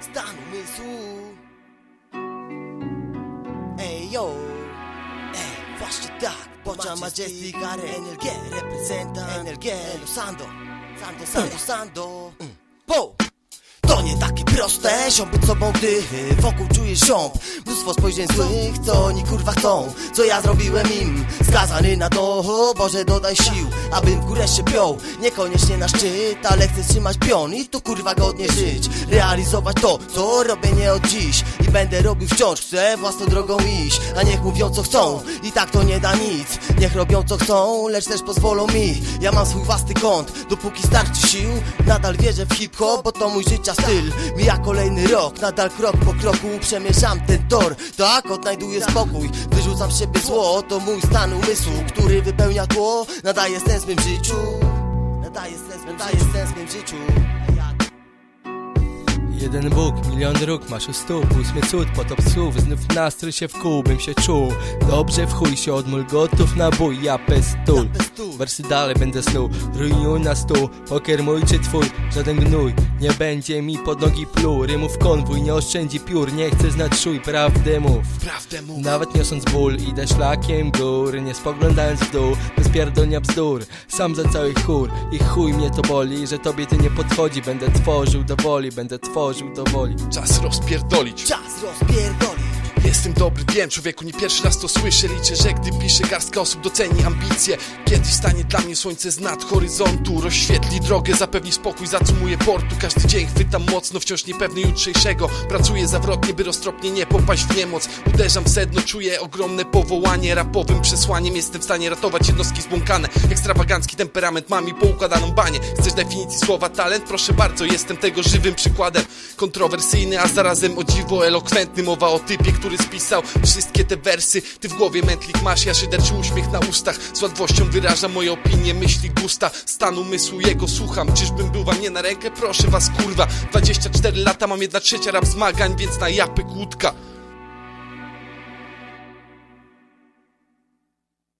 stanno mesù Ehi hey, yo Ehi fascia tac Poccia majesticare E nel che rappresenta E nel che lo santo Santo eh. santo santo mm. Po Proste, być sobą gdy Wokół czujesz ziąb Mnóstwo spojrzeń złych, co oni kurwa chcą. Co ja zrobiłem im? Skazany na to, Boże dodaj sił Abym w górę się piął. Niekoniecznie na szczyt, ale chcę trzymać pion. I tu kurwa godnie żyć. Realizować to, co robię nie od dziś. I będę robił wciąż, chcę własną drogą iść A niech mówią co chcą. I tak to nie da nic. Niech robią co chcą, lecz też pozwolą mi. Ja mam swój własny kąt. Dopóki starczy sił Nadal wierzę w hip-hop, bo to mój życia styl. Mija kolejny rok, nadal krok po kroku Przemierzam ten tor, tak odnajduję spokój Wyrzucam z siebie zło, to mój stan umysłu Który wypełnia tło, nadaje sens mym życiu. Nadaje sens, nadaje sens mym życiu. Jeden Bóg, milion róg masz u stóp. Ósmy cud, potop słów. Znów nastrój się w kół, bym się czuł. Dobrze w chuj się odmól gotów na bój. Ja pestul Wersy dalej będę snuł. Ruinuj na stół. Poker mój czy twój? Żaden gnój Nie będzie mi pod nogi pluł Rymów konwój Nie oszczędzi piór Nie chcę znać szuj Prawdę mów. Prawdę mów. Nawet niosąc ból, idę szlakiem gór Nie spoglądając w dół, bez pierdolnia bzdur. Sam za cały chór i chuj mnie to boli Że tobie to nie podchodzi, będę tworzył do woli Będę tworzył do woli. Czas rozpierdolić. Czas rozpierdolić Jestem dobry, wiem, człowieku, nie pierwszy raz to słyszę. Liczę, że gdy piszę, garstka osób doceni ambicje. Kiedyś stanie dla mnie słońce z nad horyzontu. Rozświetli drogę, zapewni spokój, zacumuje portu. Każdy dzień chwytam mocno, wciąż niepewny jutrzejszego. Pracuję zawrotnie, by roztropnie nie popaść w niemoc. Uderzam w sedno, czuję ogromne powołanie. Rapowym przesłaniem jestem w stanie ratować jednostki zbłąkane. Ekstrawagancki temperament mam i poukładaną banię. Chcesz definicji słowa talent? Proszę bardzo, jestem tego żywym przykładem. Kontrowersyjny, a zarazem o dziwo elokwentny. Mowa o typie, który spisał wszystkie te wersy. Ty w głowie mętlik masz, ja szyderczy uśmiech na ustach. Z łatwością wyrażam moje opinie, myśli, gusta. Stan umysłu jego słucham. Czyżbym był wam nie na rękę? Proszę was kurwa. 24 lata, mam jedna trzecia rap zmagań Więc na japy kłódka